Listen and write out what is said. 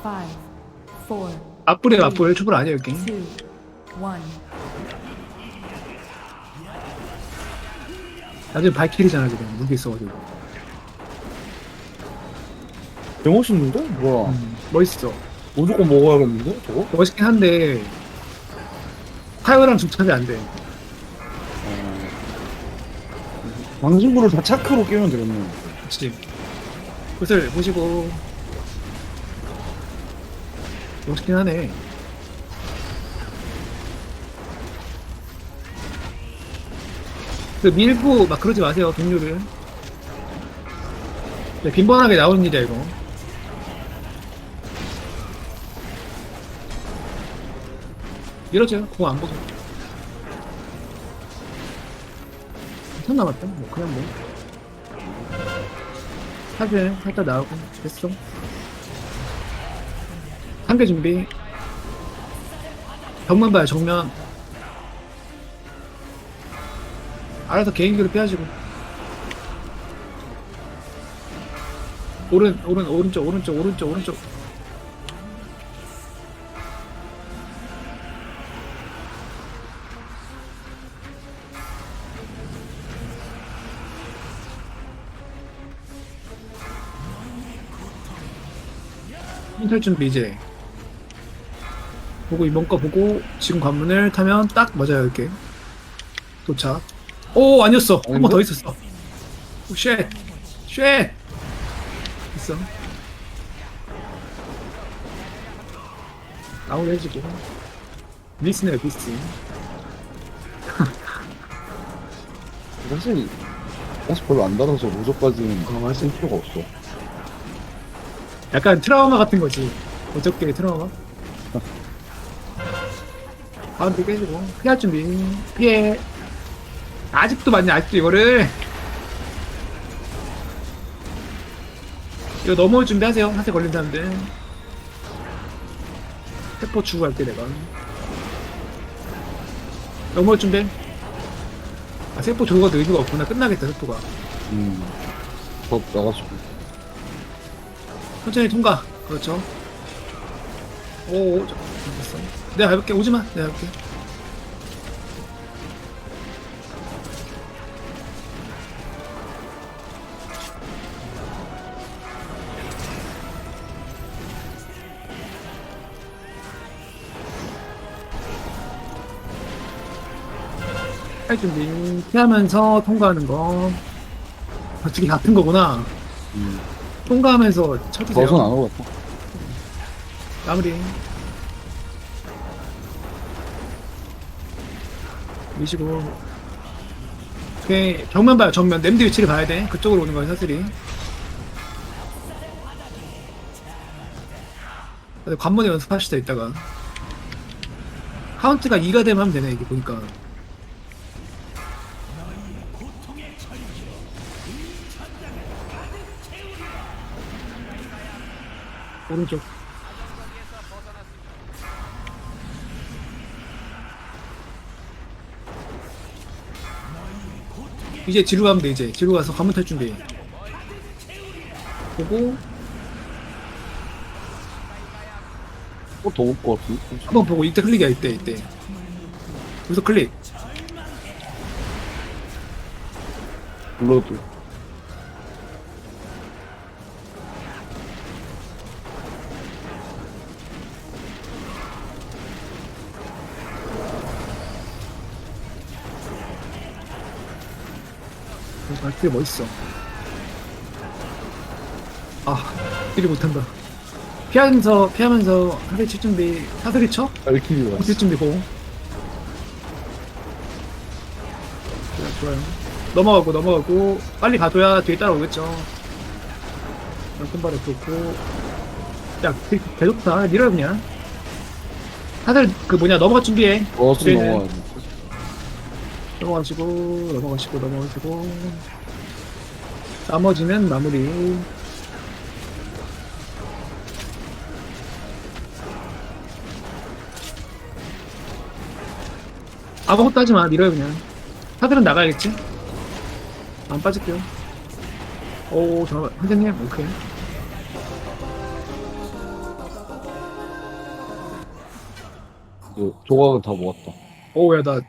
Five, four, 앞불에 앞불 초불 아니에요 여기 two, one. 나중에 발키리잖아 지금 무기 있어가지고 개 멋있는데? 뭐야? 음, 멋있어 무조건 먹어야겠는데? 저거? 멋있긴 한데 파이어랑 중첩이 안돼 방신구를 다 차크로 끼면 되겠네. 그치 그것을 보시고 멋있긴 하네. 그 밀고 막 그러지 마세요 동료를. 네, 빈번하게 나오는 일이야 이거 밀어줘요 그거 안 보고. 3 남았다. 뭐 그냥 뭐. 사진 살짝 나오고 됐어 상대 준비. 정면 봐요 정면. 알아서 개인기로 빼야지고. 오른 오른 오른쪽 오른쪽 오른쪽 오른쪽. 인탈 준비 이제 보고 이번 거 보고 지금 관문을 타면 딱 맞아요 이렇게. 도착. 오 아니었어. 한 번 더 있었어. 오쉣쉣. 있어. 아웃 해주고. 미스네요 미스. 사실 사실 별로 안 달아서 로저까지는 그런 할쓸 필요가 없어. 약간 트라우마 같은 거지. 어저께 트라우마 가운데 깨지고. 피할 준비. 피해. 아직도 맞냐 아직도 이거를. 이거 넘어올 준비하세요. 한테 걸린 사람들. 세포 주고 갈게 내가. 넘어올 준비. 아 세포 주고 가도 의미가 없구나. 끝나겠다 세포가. 음. 더 나가지고. 천천히 통과. 그렇죠. 오, 오, 저, 됐어. 내가 해볼게. 오지 마. 내가 해볼게. 할 준비. 피하면서 통과하는 거. 어떻게 같은 거구나. 음. 통과하면서 쳐주세요. 버선 안 오겠다. 마무리. 미시고. 오케이. 정면 봐요, 정면. 냄드 위치를 봐야 돼. 그쪽으로 오는 거야, 사슬이. 관문에 연습하시다, 이따가. 카운트가 2가 되면 하면 되네, 이게 보니까. 오른쪽. 이제 뒤로 가면 돼 이제. 뒤로 가서 관문 탈 준비 보고. 또더 올것 같은데? 한번 보고 이때 클릭이야 이때 이때. 여기서 클릭. 블러드. 아 되게 멋있어. 아 딜이 못한다. 피하면서 피하면서 하대 칠 준비. 사슬이 쳐? 알키리가. 어딜 준비 고. 좋아요 좋아요. 넘어가고 넘어가고. 빨리 가줘야 뒤에 따라오겠죠. 손발에 좋고. 야 되게 개좋다. 밀어요 그냥. 사슬 그 뭐냐 넘어가 준비해. 네. 넘어가야 돼. 넘어가시고 넘어가시고 넘어가시고. 나머지는 마무리. 아무것도 하지마. 밀어요 그냥. 사들은 나가야겠지? 안 빠질게요. 오 잠깐만. 선생님 오케이. 그 조각은 다 모았다. 오야 나